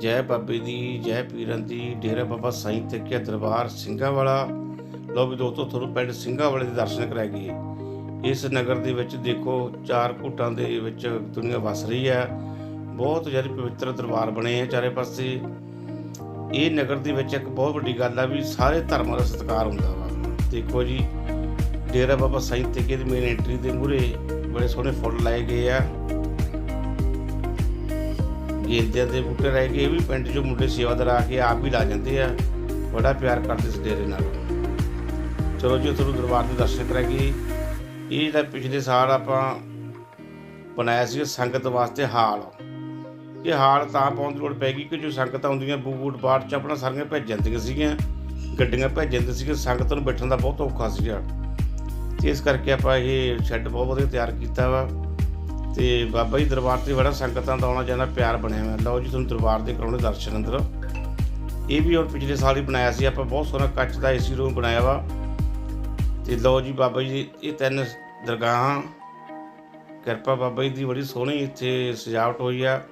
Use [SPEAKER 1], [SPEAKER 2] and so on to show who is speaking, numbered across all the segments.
[SPEAKER 1] ਜੈ ਬਾਬੇ ਦੀ, ਜੈ ਪੀਰਾਂ ਦੀ, ਡੇਰਾ ਬਾਬਾ ਸਾਈਂ ਤੇ ਦਰਬਾਰ ਸਿੰਘਾਂ ਵਾਲਾ ਲੋ ਵੀ ਦੋਸਤੋ, ਤੁਹਾਨੂੰ ਪਿੰਡ ਸਿੰਘਾਂ ਵਾਲੇ ਦੇ ਦਰਸ਼ਨ ਕਰਾਏਗੀ ਇਸ ਨਗਰ ਦੇ ਵਿੱਚ ਦੇਖੋ, ਚਾਰ ਘੁੱਟਾਂ ਦੇ ਵਿੱਚ ਦੁਨੀਆ ਵਸ ਰਹੀ ਹੈ। ਬਹੁਤ ਜ਼ਿਆਦਾ ਪਵਿੱਤਰ ਦਰਬਾਰ ਬਣੇ ਆ ਚਾਰੇ ਪਾਸੇ। ਇਹ ਨਗਰ ਦੇ ਵਿੱਚ ਇੱਕ ਬਹੁਤ ਵੱਡੀ ਗੱਲ ਆ ਵੀ ਸਾਰੇ ਧਰਮਾਂ ਦਾ ਸਤਿਕਾਰ ਹੁੰਦਾ ਵਾ। ਦੇਖੋ ਜੀ, ਡੇਰਾ ਬਾਬਾ ਸਾਈਂ ਤੇ ਦੀ ਮੇਨ ਐਂਟਰੀ ਦੇ ਮੂਹਰੇ ਬੜੇ ਸੋਹਣੇ ਫੁੱਲ ਲਾਏ ਗਏ ਆ। ਗੇਂਦਿਆਂ ਦੇ ਬੂਟੇ ਰਹਿ ਗਏ, ਇਹ ਵੀ ਪਿੰਡ 'ਚੋਂ ਮੁੰਡੇ ਸੇਵਾਦਾਰ ਆ ਕੇ ਆਪ ਹੀ ਲਾ ਜਾਂਦੇ ਆ। ਬੜਾ ਪਿਆਰ ਕਰਦੇ ਇਸ ਡੇਰੇ ਨਾਲ। ਚਲੋ ਜੀ, ਤੁਹਾਨੂੰ ਦਰਬਾਰ ਦੇ ਦਰਸ਼ਨ ਕਰਾਂਗੇ। ਇਹ ਜਿਹੜਾ ਪਿਛਲੇ ਸਾਲ ਆਪਾਂ ਬਣਾਇਆ ਸੀ ਸੰਗਤ ਵਾਸਤੇ ਹਾਲ। ਇਹ ਹਾਲ ਤਾਂ ਪਾਉਣ ਦੀ ਲੋੜ ਪੈ ਗਈ ਕਿ ਜੋ ਸੰਗਤਾਂ ਆਉਂਦੀਆਂ ਬੂਟ ਬੂਟ ਬਾਟ ਚ ਆਪਣਾ ਸਾਰੀਆਂ ਭੇਜ ਜਾਂਦੀਆਂ ਸੀਗੀਆਂ, ਗੱਡੀਆਂ ਭੇਜ ਜਾਂਦੀਆਂ ਸੀਗੀਆਂ, ਸੰਗਤ ਨੂੰ ਬੈਠਣ ਦਾ ਬਹੁਤ ਔਖਾ ਸੀਗਾ। ਇਸ ਕਰਕੇ ਆਪਾਂ ਇਹ ਸ਼ੈੱਡ ਬਹੁਤ ਵਧੀਆ ਤਿਆਰ ਕੀਤਾ ਵਾ। ਤੇ ਬਾਬਾ ਜੀ ਦਰਬਾਰ ਤੇ ਬੜਾ ਸੰਗਤਾਂ ਦਾ ਆਉਣਾ ਜਾਂਦਾ ਪਿਆਰ ਬਣਿਆ ਹੋਇਆ। ਲਓ ਜੀ, ਤੁਹਾਨੂੰ ਦਰਬਾਰ ਦੇ ਕਰਾਉਣੇ ਦਰਸ਼ਨ ਅੰਦਰ। ਇਹ ਵੀ ਹੁਣ ਪਿਛਲੇ ਸਾਲ ਹੀ ਬਣਾਇਆ ਸੀ। ਆਪਾਂ ਬਹੁਤ ਸੋਹਣਾ ਕੱਚ ਦਾ ਏਸੀ ਰੂਮ ਬਣਾਇਆ ਵਾ। ਤੇ ਲਓ ਜੀ, ਬਾਬਾ ਜੀ ਦੀ ਇਹ ਤਿੰਨ ਦਰਗਾਹਾਂ। ਕਿਰਪਾ ਬਾਬਾ ਜੀ ਦੀ ਬੜੀ ਸੋਹਣੀ ਇੱਥੇ ਸਜਾਵਟ ਹੋਈ ਆ।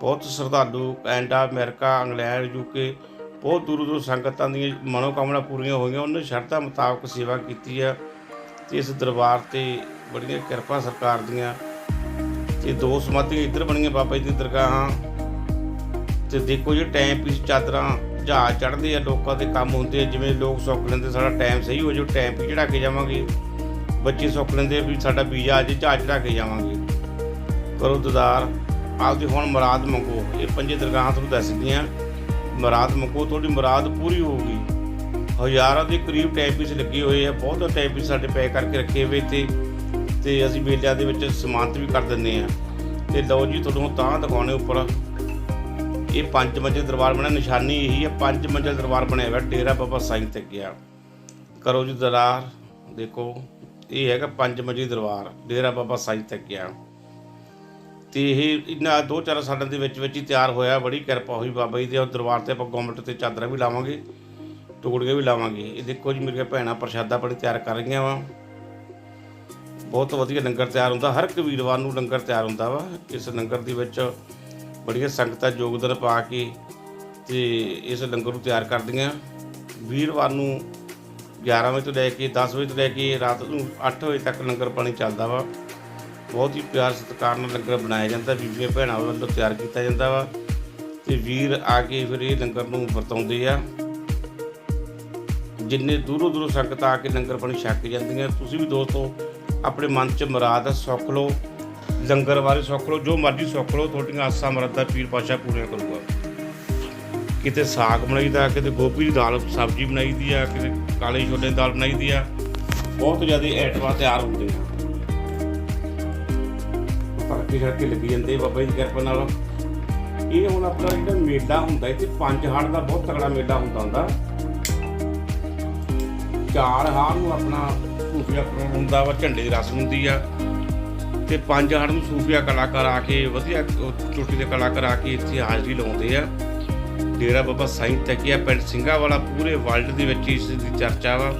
[SPEAKER 1] ਬਹੁਤ ਸ਼ਰਧਾਲੂ ਕੈਨੇਡਾ, ਅਮਰੀਕਾ, ਇੰਗਲੈਂਡ, ਯੂਕੇ, ਬਹੁਤ ਦੂਰੋਂ ਦੂਰੋਂ ਸੰਗਤਾਂ ਦੀਆਂ ਮਨੋਕਾਮਨਾ ਪੂਰੀਆਂ ਹੋਈਆਂ। ਉਹਨਾਂ ਨੇ ਸ਼ਰਧਾ ਮੁਤਾਬਕ ਸੇਵਾ ਕੀਤੀ ਆ। ਤੇ ਇਸ ਦਰਬਾਰ ਤੇ ਬੜੀਆਂ ਕਿਰਪਾ ਸਰਕਾਰ ਦੀਆਂ ਤੇ ਦੋ ਸਮਾਧੀਆਂ ਇੱਧਰ ਬਣੀਆਂ, ਬਾਬਾ ਜੀ ਦੀ ਦਰਗਾਹਾਂ। ਤੇ ਦੇਖੋ ਜੀ ਟਾਈਮ ਪੀਸ ਚਾਦਰਾਂ, ਜਹਾਜ਼ ਚੜ੍ਹਦੇ ਆ, ਲੋਕਾਂ ਦੇ ਕੰਮ ਹੁੰਦੇ ਆ, ਜਿਵੇਂ ਲੋਕ ਸੁੱਖ ਲੈਂਦੇ, ਸਾਡਾ ਟਾਈਮ ਸਹੀ ਹੋ ਜਾਊ ਟਾਈਮ ਵੀ ਚੜਾ ਕੇ ਜਾਵਾਂਗੇ। ਬੱਚੇ ਸੁੱਖ ਲੈਂਦੇ ਵੀ ਸਾਡਾ ਵੀਜ਼ਾ ਅੱਜ ਜਹਾਜ਼ ਚੜਾ ਕੇ ਜਾਵਾਂਗੇ। ਕਰੋ ਦਦਾਰ, ਆਪਦੀ ਹੁਣ ਮੁਰਾਦ ਮੰਗੋ। ਇਹ ਪੰਜੇ ਦਰਗਾਹਾਂ ਤੁਹਾਨੂੰ ਦੱਸਦੀਆਂ ਮੁਰਾਦ ਮੰਗੋ, ਤੁਹਾਡੀ ਮੁਰਾਦ ਪੂਰੀ ਹੋਊਗੀ। ਹਜ਼ਾਰਾਂ ਦੇ ਕਰੀਬ ਟਾਈਮ ਪੀਸ ਲੱਗੇ ਹੋਏ ਆ, ਬਹੁਤ ਟਾਈਮ ਪੀਸ ਸਾਡੇ ਪੈਕ ਕਰਕੇ ਰੱਖੇ ਹੋਏ ਤੇ ਤੇ ਅਸੀਂ ਮੇਲਿਆਂ ਦੇ ਵਿੱਚ ਸਮਾਨਤ ਵੀ ਕਰ ਦਿੰਦੇ ਆ ਤੇ ਲਓ ਜੀ, ਤੁਹਾਨੂੰ ਤਾਂ ਦਿਖਾਉਣੇ ਉੱਪਰ। ਇਹ ਪੰਜ ਮੰਜ਼ਿਲ ਦਰਬਾਰ ਬਣਿਆ, ਨਿਸ਼ਾਨੀ ਇਹੀ ਹੈ, ਪੰਜ ਮੰਜ਼ਿਲ ਦਰਬਾਰ ਬਣਿਆ ਹੋਇਆ, ਡੇਰਾ ਬਾਬਾ ਸਾਈਂ ਤੇ ਗਿਆ ਕਰੋ ਜੀ ਦਰਾਰ, ਦੇਖੋ, ਇਹ ਹੈਗਾ ਪੰਜ ਮੰਜ਼ਿਲ ਦਰਬਾਰ, ਡੇਰਾ ਬਾਬਾ ਸਾਈਂ ਤੇ ਗਿਆ ਤੇ ਇਹ ਇਹਨਾਂ ਦੋ ਚਾਰ ਸਾਲਾਂ ਦੇ ਵਿੱਚ ਵਿੱਚ ਹੀ ਤਿਆਰ ਹੋਇਆ, ਬੜੀ ਕਿਰਪਾ ਹੋਈ ਬਾਬਾ ਜੀ ਦੇ ਉਹ ਦਰਬਾਰ ਤੇ ਆਪਾਂ ਗੋਮਟ ਤੇ ਚਾਦਰਾਂ ਵੀ ਲਾਵਾਂਗੇ ਟੋੜੀਆਂ ਵੀ ਲਾਵਾਂਗੇ। ਇਹ ਦੇਖੋ ਜੀ, ਮੇਰੀਆਂ ਭੈਣਾਂ ਪ੍ਰਸ਼ਾਦਾ ਬੜੀ ਤਿਆਰ ਕਰ ਰਹੀਆਂ ਵਾ। ਬਹੁਤ ਵਧੀਆ ਲੰਗਰ ਤਿਆਰ ਹੁੰਦਾ, ਹਰ ਇੱਕ ਵੀਰਵਾਰ ਨੂੰ ਲੰਗਰ ਤਿਆਰ ਹੁੰਦਾ ਵਾ। ਇਸ ਲੰਗਰ ਦੇ ਵਿੱਚ ਬੜੀਆਂ ਸੰਗਤਾਂ ਯੋਗਦਾਨ ਪਾ ਕੇ ਤੇ ਇਸ ਲੰਗਰ ਨੂੰ ਤਿਆਰ ਕਰਦੀਆਂ। ਵੀਰਵਾਰ ਨੂੰ 11 ਵਜੇ ਤੋਂ ਲੈ ਕੇ 10 ਵਜੇ ਤੋਂ ਲੈ ਕੇ ਰਾਤ ਨੂੰ 8 ਵਜੇ ਤੱਕ ਲੰਗਰ ਪਾਣੀ ਚੱਲਦਾ ਵਾ। ਬਹੁਤ ਹੀ ਪਿਆਰ ਸਤਿਕਾਰ ਨਾਲ ਲੰਗਰ ਬਣਾਇਆ ਜਾਂਦਾ, ਬੀਬੀਆਂ ਭੈਣਾਂ ਵੱਲੋਂ ਤਿਆਰ ਕੀਤਾ ਜਾਂਦਾ ਵਾ ਤੇ ਵੀਰ ਆ ਕੇ ਫਿਰ ਇਹ ਲੰਗਰ ਨੂੰ ਵਰਤਾਉਂਦੇ ਆ। ਜਿੰਨੇ ਦੂਰੋਂ ਦੂਰੋਂ ਸੰਗਤਾਂ ਆ ਕੇ ਲੰਗਰ ਪਾਣੀ ਛਕ ਜਾਂਦੀਆਂ, ਤੁਸੀਂ ਵੀ ਦੋਸਤੋ ਆਪਣੇ ਮਨ 'ਚ ਮੁਰਾਦ ਸੁੱਖ ਲਓ, ਲੰਗਰ ਬਾਰੇ ਸੁੱਖ ਲਓ, ਜੋ ਮਰਜ਼ੀ ਸੁੱਖ ਲਓ, ਤੁਹਾਡੀਆਂ ਆਸਾਂ ਮਰਾਦਾਂ ਪੀਰ ਪਾਸ਼ਾ ਪੂਰੀਆਂ ਕਰੂਗਾ। ਕਿਤੇ ਸਾਗ ਬਣਾਈਦਾ ਕਿਤੇ ਗੋਭੀ ਦੀ ਦਾਲ, ਸਬਜ਼ੀ ਬਣਾਈਦੀ ਆ, ਕਿਤੇ ਕਾਲੇ ਛੋਲੇ ਦੀ ਦਾਲ ਬਣਾਈਦੀ ਆ, ਬਹੁਤ ਜ਼ਿਆਦਾ ਐਟਮਾਂ ਤਿਆਰ ਹੁੰਦੇ ਆ। ਤੜਕੇ ਛੜਕੇ ਲੱਗੀ ਜਾਂਦੇ ਬਾਬਾ ਜੀ ਦੀ ਕਿਰਪਾ ਨਾਲ। ਇਹ ਹੁਣ ਆਪਣਾ ਜਿਹੜਾ ਮੇਲਾ ਹੁੰਦਾ, ਇੱਥੇ ਪੰਜ ਹਾੜ ਦਾ ਬਹੁਤ ਤਗੜਾ ਮੇਲਾ ਹੁੰਦਾ ਹੁੰਦਾ। ਚਾਰ ਹਾੜ ਨੂੰ ਆਪਣਾ ਸੂਫੀਆ ਪ੍ਰੋਗਰਾਮ ਹੁੰਦਾ ਵਾ, ਝੰਡੇ ਦੀ ਰਸਮ ਹੁੰਦੀ ਆ। ਤੇ ਪੰਜ ਹੜਮ ਨੂੰ ਸੂਫੀਆ ਕਲਾਕਾਰ ਆ ਕੇ, ਵਧੀਆ ਚੋਟੀ ਦੇ ਕਲਾਕਾਰ ਆ ਕੇ ਇੱਥੇ ਹਾਜ਼ਰੀ ਲਾਉਂਦੇ ਆ। ਡੇਰਾ ਬਾਬਾ ਸਾਈਂ ਤਕੀਆ ਪਿੰਡ ਸਿੰਘਾ ਵਾਲਾ ਪੂਰੇ ਵਰਲਡ ਦੇ ਵਿੱਚ ਇਸ ਦੀ ਚਰਚਾ ਵਾ।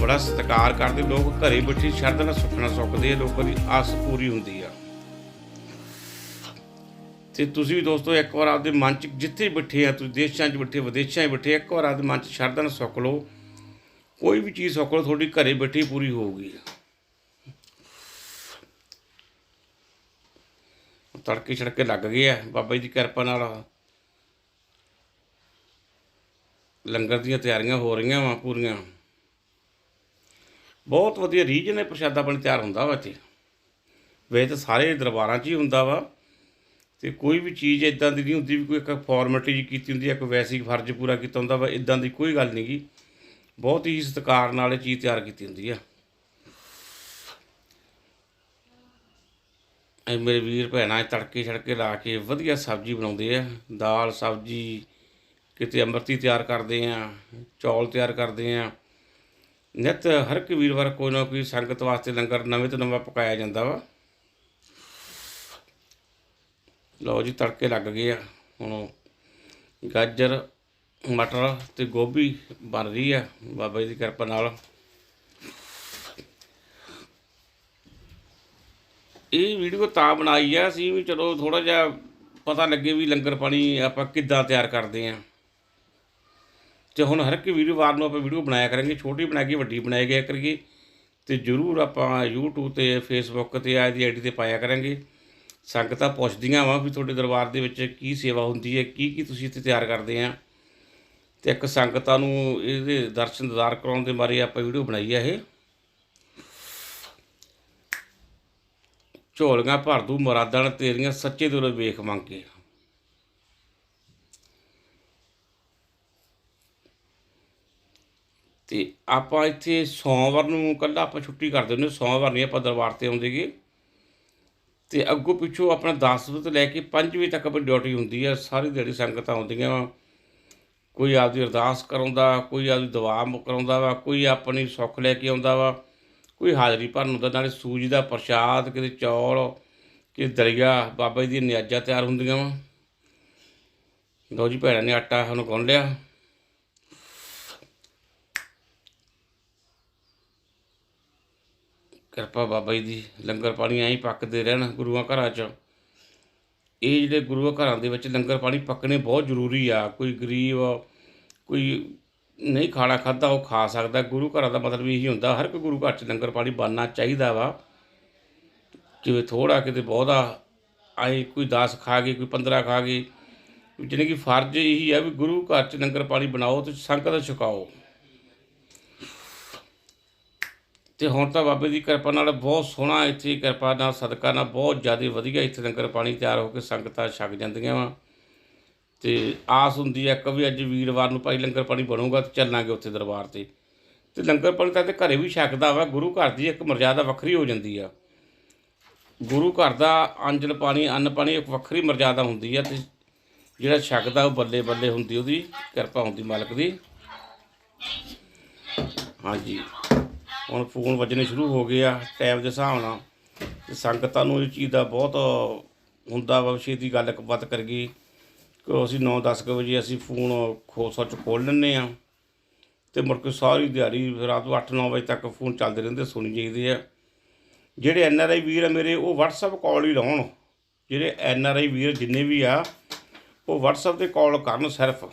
[SPEAKER 1] ਬੜਾ ਸਤਿਕਾਰ ਕਰਦੇ, ਲੋਕ ਘਰੇ ਬੈਠੇ ਸ਼ਰਧਾ ਨਾਲ ਸੁੱਖਣਾ ਸੁੱਖਦੇ ਆ, ਲੋਕਾਂ ਦੀ ਆਸ ਪੂਰੀ ਹੁੰਦੀ ਆ। ਤੇ ਤੁਸੀਂ ਵੀ ਦੋਸਤੋ, ਇੱਕ ਵਾਰ ਆਪਦੇ ਮਨ 'ਚ ਜਿੱਥੇ ਬੈਠੇ ਆ, ਤੁਸੀਂ ਦੇਸ਼ਾਂ 'ਚ ਬੈਠੇ, ਵਿਦੇਸ਼ਾਂ 'ਚ ਬੈਠੇ, ਇੱਕ ਵਾਰ ਆਪਦੇ ਮਨ 'ਚ ਸ਼ਰਧਾ ਨਾਲ ਸੁੱਖ ਲਓ। ਕੋਈ ਵੀ ਚੀਜ਼ ਸੁੱਖ ਲਓ ਤੁਹਾਡੀ ਘਰੇ ਬੈਠੀ ਪੂਰੀ ਹੋਊਗੀ। ਤੜਕੇ ਛੜਕੇ ਲੱਗ ਗਏ ਆ, ਬਾਬਾ ਜੀ ਦੀ ਕਿਰਪਾ ਨਾਲ। ਲੰਗਰ ਦੀਆਂ ਤਿਆਰੀਆਂ ਹੋ ਰਹੀਆਂ ਵਾ ਪੂਰੀਆਂ। ਬਹੁਤ ਵਧੀਆ ਰੀਜਨ ਹੈ, ਪ੍ਰਸ਼ਾਦਾ ਪਾਣੀ ਤਿਆਰ ਹੁੰਦਾ ਵਾ ਇੱਥੇ। ਵੇ ਤਾਂ ਸਾਰੇ ਦਰਬਾਰਾਂ 'ਚ ਹੀ ਹੁੰਦਾ ਵਾ। ਤੇ ਕੋਈ ਵੀ ਚੀਜ਼ ਇਦਾਂ ਦੀ ਨਹੀਂ ਹੁੰਦੀ ਵੀ ਕੋਈ ਇੱਕ ਫਾਰਮੈਲਿਟੀ ਜੀ ਕੀਤੀ ਹੁੰਦੀ ਹੈ ਕੋਈ ਵੈਸੀ ਫਰਜ਼ ਪੂਰਾ ਕੀਤਾ ਹੁੰਦਾ ਵਾ ਇਦਾਂ ਦੀ ਕੋਈ ਗੱਲ ਨਹੀਂ ਗੀ। ਬਹੁਤ ਹੀ ਸਤਿਕਾਰ ਨਾਲ ਇਹ ਚੀਜ਼ ਤਿਆਰ ਕੀਤੀ ਹੁੰਦੀ ਆ। ਇਹ ਮੇਰੇ ਵੀਰ ਭੈਣਾਂ ਤੜਕੇ ਛੜਕੇ ਲਾ ਕੇ ਵਧੀਆ ਸਬਜ਼ੀ ਬਣਾਉਂਦੇ ਆ। ਦਾਲ, ਸਬਜ਼ੀ ਕਿਤੇ ਅੰਮ੍ਰਿਤੀ ਤਿਆਰ ਕਰਦੇ ਆ, ਚੌਲ ਤਿਆਰ ਕਰਦੇ ਆ। ਨਿਤ ਹਰ ਇੱਕ ਵੀਰਵਾਰ ਕੋਈ ਨਾ ਕੋਈ ਸੰਗਤ ਵਾਸਤੇ ਲੰਗਰ ਨਵੇਂ ਤੋਂ ਨਵਾਂ ਪਕਾਇਆ ਜਾਂਦਾ ਵਾ। ਲਓ ਜੀ, ਤੜਕੇ ਲੱਗ ਗਏ ਆ। ਹੁਣ ਗਾਜਰ ਮਟਰ ਤੇ ਗੋਭੀ ਬਣ ਰਹੀ ਆ, ਬਾਬਾ ਜੀ ਦੀ ਕਿਰਪਾ ਨਾਲ। ਇਹ ਵੀਡੀਓ ਤਾਂ ਬਣਾਈ ਆ, ਅਸੀਂ ਵੀ ਚਲੋ ਥੋੜਾ ਜਿਹਾ ਪਤਾ ਲੱਗੇ ਵੀ ਲੰਗਰ ਪਾਣੀ ਆਪਾਂ ਕਿੱਦਾਂ ਤਿਆਰ ਕਰਦੇ ਆਂ। ਤੇ ਹੁਣ ਹਰ ਇੱਕ ਵੀਡੀਓ ਵਾਰ ਨੂੰ ਆਪਾਂ ਵੀਡੀਓ ਬਣਾਇਆ ਕਰਾਂਗੇ, ਛੋਟੀ ਬਣਾ ਕੇ ਵੱਡੀ ਬਣਾਇਆ ਗਿਆ ਕਰੀਏ। ਤੇ ਜਰੂਰ ਆਪਾਂ YouTube ਤੇ, Facebook ਤੇ ਆ ਦੀ ਆਈਡੀ ਤੇ ਪਾਇਆ ਕਰਾਂਗੇ। ਸੰਗਤਾਂ ਪੁੱਛਦੀਆਂ ਵਾ ਵੀ ਤੁਹਾਡੇ ਦਰਬਾਰ ਦੇ ਵਿੱਚ ਕੀ ਸੇਵਾ ਹੁੰਦੀ ਹੈ ਕੀ ਕੀ ਤੁਸੀਂ ਇੱਥੇ ਤਿਆਰ ਕਰਦੇ ਆ। ਤੇ ਇੱਕ ਸੰਗਤਾਂ ਨੂੰ ਇਹਦੇ ਦਰਸ਼ਨ ਦਿਦਾਰ ਕਰਾਉਣ ਦੇ ਬਾਰੇ ਆਪਾਂ ਵੀਡੀਓ ਬਣਾਈ ਆ ਇਹ। ਝੋਲੀਆਂ ਭਰ ਦੂ ਮੁਰਾਦਾਂ ਤੇਰੀਆਂ ਸੱਚੇ ਦਿਲੋਂ ਵੇਖ ਮੰਗ ਕੇ। ਤੇ ਆਪਾਂ ਇੱਥੇ ਸੋਮਵਾਰ ਨੂੰ ਕੱਲਾ ਆਪਾਂ ਛੁੱਟੀ ਕਰ ਦਿੰਦੇ ਸੋਮਵਾਰ ਨਹੀਂ ਆਪਾਂ ਦਰਬਾਰ ਤੇ ਆਉਂਦੇਗੇ ਤੇ ਅੱਗੋਂ ਪਿੱਛੋਂ ਆਪਣਾ 10 ਵਜੇ ਤੋਂ ਲੈ ਕੇ 5 ਵਜੇ ਤੱਕ ਆਪਣੀ ਡਿਊਟੀ ਹੁੰਦੀ ਹੈ ਸਾਰੀ ਦਿਹਾੜੀ ਸੰਗਤਾਂ ਆਉਂਦੀਆਂ। ਵਾ ਕੋਈ ਆਪਦੀ ਅਰਦਾਸ ਕਰਾਉਂਦਾ ਕੋਈ ਆਪਦੀ ਦੁਆ ਮ- ਕਰਾਉਂਦਾ ਵਾ, ਕੋਈ ਆਪਣੀ ਸੁੱਖ ਲੈ ਕੇ ਆਉਂਦਾ ਵਾ, ਕੋਈ ਹਾਜ਼ਰੀ ਭਰਨ ਹੁੰਦਾ, ਨਾਲੇ ਸੂਜੀ ਦਾ ਪ੍ਰਸ਼ਾਦ, ਕਿਤੇ ਚੌਲ ਕਿ ਦਲੀਆ ਬਾਬਾ ਜੀ ਦੀਆਂ ਨਿਆਜ਼ਾਂ ਤਿਆਰ ਹੁੰਦੀਆਂ ਵਾ। ਲਓ ਜੀ ਭੈਣਾਂ ਨੇ ਆਟਾ ਹੁਣ ਗੁੰਨ ਲਿਆ। ਕਿਰਪਾ ਬਾਬਾ ਜੀ ਦੀ ਲੰਗਰ ਪਾਣੀ ਐਂ ਪੱਕਦੇ ਰਹਿਣ ਗੁਰੂਆਂ ਘਰਾਂ 'ਚ। ਇਹ ਜਿਹੜੇ ਗੁਰੂ ਘਰਾਂ ਦੇ ਵਿੱਚ ਲੰਗਰ ਪਾਣੀ ਪੱਕਣੇ ਬਹੁਤ ਜ਼ਰੂਰੀ ਆ। ਕੋਈ ਗਰੀਬ, ਕੋਈ ਨਹੀਂ ਖਾਣਾ ਖਾਦਾ ਉਹ ਖਾ ਸਕਦਾ। ਗੁਰੂ ਘਰਾਂ ਦਾ ਮਤਲਬ ਇਹੀ ਹੁੰਦਾ, ਹਰ ਕੋਈ ਗੁਰੂ ਘਰ 'ਚ ਲੰਗਰ ਪਾਣੀ ਬਣਨਾ ਚਾਹੀਦਾ ਵਾ। ਜਿਵੇਂ ਥੋੜਾ ਕਿਤੇ ਬਹੁਤਾ। ਆਏ ਕੋਈ 10 ਖਾ ਗਏ, ਕੋਈ 15 ਖਾ ਗਏ। ਜਿਹਨੇ ਕਿ ਫਰਜ਼ ਇਹੀ ਆ ਵੀ ਗੁਰੂ ਘਰ 'ਚ ਲੰਗਰ ਪਾਣੀ ਬਣਾਓ ਤੇ ਸੰਗਤ ਛਕਾਓ। ਤੇ ਹੁਣ ਤਾਂ ਬਾਬੇ ਦੀ ਕਿਰਪਾ ਨਾਲ ਬਹੁਤ ਸੋਹਣਾ ਇੱਥੇ ਕਿਰਪਾ ਨਾਲ, ਸਦਕਾ ਨਾਲ ਬਹੁਤ ਜ਼ਿਆਦਾ ਵਧੀਆ ਇੱਥੇ ਲੰਗਰ ਪਾਣੀ ਤਿਆਰ ਹੋ ਕੇ ਸੰਗਤਾਂ ਛਕ ਜਾਂਦੀਆਂ ਵਾ। ਤੇ ਆਸ ਹੁੰਦੀ ਹੈ ਕਿ ਵੀ ਅੱਜ ਵੀਰਵਾਰ ਨੂੰ ਭਾਈ ਲੰਗਰ ਪਾਣੀ ਬਣੂਗਾ ਤੇ ਚੱਲਾਂਗੇ ਉੱਥੇ ਦਰਬਾਰ ਤੇ। ਤੇ ਲੰਗਰ ਪਾਣੀ ਤਾਂ ਤੇ ਘਰੇ ਵੀ ਛਕਦਾ ਵਾ, ਗੁਰੂ ਘਰ ਦੀ ਇੱਕ ਮਰਜ਼ਾਦਾ ਵੱਖਰੀ ਹੋ ਜਾਂਦੀ ਆ। ਗੁਰੂ ਘਰ ਦਾ ਅੰਜਲ ਪਾਣੀ, ਅੰਨ ਪਾਣੀ ਇੱਕ ਵੱਖਰੀ ਮਰਜ਼ਾਦਾ ਹੁੰਦੀ ਆ ਤੇ ਜਿਹੜਾ ਛਕਦਾ ਉਹ ਬੱਲੇ ਬੱਲੇ ਹੁੰਦੀ, ਉਹਦੀ ਕਿਰਪਾ ਹੁੰਦੀ ਮਾਲਕ ਦੀ। ਹਾਂਜੀ। ਹੁਣ ਫੋਨ ਵੱਜਣੇ ਸ਼ੁਰੂ ਹੋ ਗਏ ਆ, ਟਾਈਮ ਦੇ ਹਿਸਾਬ ਨਾਲ। ਤੇ ਸੰਗਤਾਂ ਨੂੰ ਇਹ ਚੀਜ਼ ਦਾ ਬਹੁਤ ਹੁੰਦਾ ਵਾ ਛੇਤੀ ਗੱਲ ਬਾਤ ਕਰ ਗਈ। ਕਿ ਅਸੀਂ 9-10 ਕੁ ਵਜੇ ਅਸੀਂ ਫੋਨ ਖੋ ਸੱਚ ਖੋਲ ਲੈਂਦੇ ਆ ਤੇ ਮੁੜ ਕੇ ਸਾਰੀ ਦਿਹਾੜੀ ਰਾਤ ਨੂੰ 8-9 ਵਜੇ ਤੱਕ ਫੋਨ ਚੱਲਦੇ ਰਹਿੰਦੇ, ਸੁਣੀ ਜਾਈਦੇ ਆ। ਜਿਹੜੇ ਐਨ ਆਰ ਆਈ ਵੀਰ ਆ ਮੇਰੇ, ਉਹ WhatsApp ਕਾਲ ਹੀ ਲਾਉਣ। ਜਿਹੜੇ ਐਨ ਆਰ ਆਈ ਵੀਰ ਜਿੰਨੇ ਵੀ ਆ, ਉਹ WhatsApp ਤੇ ਕਾਲ ਕਰਨ ਸਿਰਫ।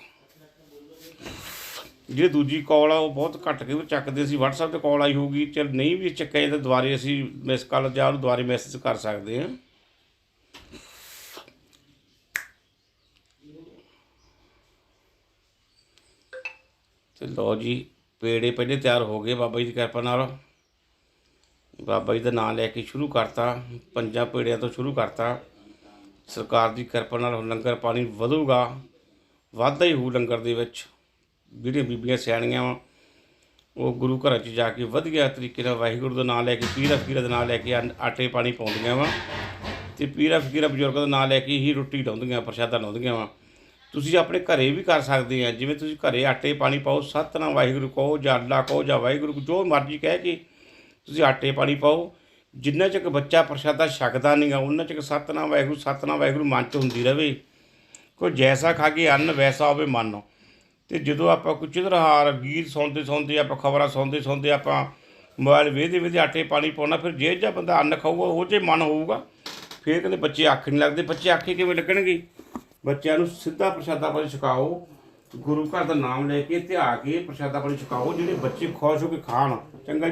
[SPEAKER 1] ਜਿਹੜੀ ਦੂਜੀ ਕਾਲ ਆ, ਉਹ ਬਹੁਤ ਘੱਟ ਕੇ ਚੱਕਦੇ ਸੀ? WhatsApp ਤੇ ਕਾਲ ਆਈ ਹੋਊਗੀ, ਚਲ ਨਹੀਂ ਵੀ ਚੱਕਿਆ ਤਾਂ ਦੁਬਾਰੇ ਅਸੀਂ ਮਿਸ ਕਾਲ ਜਾਂ ਉਹਨੂੰ ਦੁਬਾਰੇ ਮੈਸੇਜ ਕਰ ਸਕਦੇ ਹਾਂ। ਤੇ ਲਓ ਜੀ, ਪੇੜੇ ਪਹਿਲੇ ਤਿਆਰ ਹੋ ਗਏ ਬਾਬਾ ਜੀ ਦੀ ਕਿਰਪਾ ਨਾਲ। ਬਾਬਾ ਜੀ ਦਾ ਨਾਮ ਲੈ ਕੇ ਸ਼ੁਰੂ ਕਰਤਾ, ਪੰਜਾਂ ਪੇੜਿਆਂ ਤੋਂ ਸ਼ੁਰੂ ਕਰਤਾ। ਸਰਕਾਰ ਦੀ ਕਿਰਪਾ ਨਾਲ ਲੰਗਰ ਪਾਣੀ ਵਧੂਗਾ, ਵਾਧਾ ਹੀ ਹੋਊ ਲੰਗਰ ਦੇ ਵਿੱਚ। ਜਿਹੜੀਆਂ ਬੀਬੀਆਂ ਸਿਆਣੀਆਂ ਵਾ, ਉਹ ਗੁਰੂ ਘਰਾਂ 'ਚ ਜਾ ਕੇ ਵਧੀਆ ਤਰੀਕੇ ਨਾਲ ਵਾਹਿਗੁਰੂ ਦਾ ਨਾਮ ਲੈ ਕੇ, ਪੀਰਾ ਫਕੀਰਾ ਦਾ ਨਾਮ ਲੈ ਕੇ ਅੰਨ- ਆਟੇ ਪਾਣੀ ਪਾਉਂਦੀਆਂ ਵਾ ਤੇ ਪੀਰਾ ਫਕੀਰਾ ਬਜ਼ੁਰਗਾਂ ਦਾ ਨਾਮ ਲੈ ਕੇ ਹੀ ਰੋਟੀ ਲਾਉਂਦੀਆਂ, ਪ੍ਰਸ਼ਾਦਾ ਲਾਉਂਦੀਆਂ ਵਾ। ਤੁਸੀਂ ਆਪਣੇ ਘਰੇ ਵੀ ਕਰ ਸਕਦੇ ਆ, ਜਿਵੇਂ ਤੁਸੀਂ ਘਰੇ ਆਟੇ ਪਾਣੀ ਪਾਓ, ਸਤਨਾਮ ਵਾਹਿਗੁਰੂ ਕਹੋ ਜਾਂ ਅੱਲਾ ਕਹੋ ਜਾਂ ਵਾਹਿਗੁਰੂ ਜੋ ਮਰਜ਼ੀ ਕਹਿ ਕੇ ਤੁਸੀਂ ਆਟੇ ਪਾਣੀ ਪਾਓ, ਜਿੰਨਾ ਚਿਰ ਬੱਚਾ ਪ੍ਰਸ਼ਾਦਾ ਛਕਦਾ ਨਹੀਂਗਾ ਉਹਨਾਂ ਚਿਰ ਸਤਨਾਮ ਵਾਹਿਗੁਰੂ ਸਤਨਾਮ ਵਾਹਿਗੁਰੂ ਮਨ 'ਚ ਹੁੰਦੀ ਰਵੇ। ਕੋਈ ਜੈਸਾ ਖਾ ਕੇ ਅੰਨ, ਵੈਸਾ ਹੋਵੇ ਮਨ। ਤੇ ਜਦੋਂ ਆਪਾਂ ਕੋਈ ਚਿੱਤਰਹਾਰ ਗੀਤ ਸੁਣਦੇ ਸੁਣਦੇ ਆਪਾਂ, ਖਬਰਾਂ ਸੁਣਦੇ ਸੁਣਦੇ ਆਪਾਂ ਮੋਬਾਈਲ ਵੇਖਦੇ ਵੇਖਦੇ ਆਟੇ ਪਾਣੀ ਪਾਉਣਾ, ਫਿਰ ਜੇ ਜਿਹਾ ਬੰਦਾ ਅੰਨ ਖਾਊਗਾ, ਉਹ ਜੇ ਮਨ ਹੋਊਗਾ, ਫਿਰ ਕਹਿੰਦੇ ਬੱਚੇ ਅੱਖ ਨਹੀਂ ਲੱਗਦੇ। ਬੱਚੇ ਆਖੇ ਕਿਵੇਂ ਲੱਗਣਗੇ? ਬੱਚਿਆਂ ਨੂੰ ਸਿੱਧਾ ਪ੍ਰਸ਼ਾਦਾ ਪਾਣੀ ਛਕਾਓ, ਗੁਰੂ ਘਰ ਦਾ ਨਾਮ ਲੈ ਕੇ ਧਿਆ ਕੇ ਪ੍ਰਸ਼ਾਦਾ ਪਾਣੀ ਛਕਾਓ, ਜਿਹੜੇ ਬੱਚੇ ਖੁਸ਼ ਹੋ ਕੇ ਖਾਣ। ਚੰਗਾ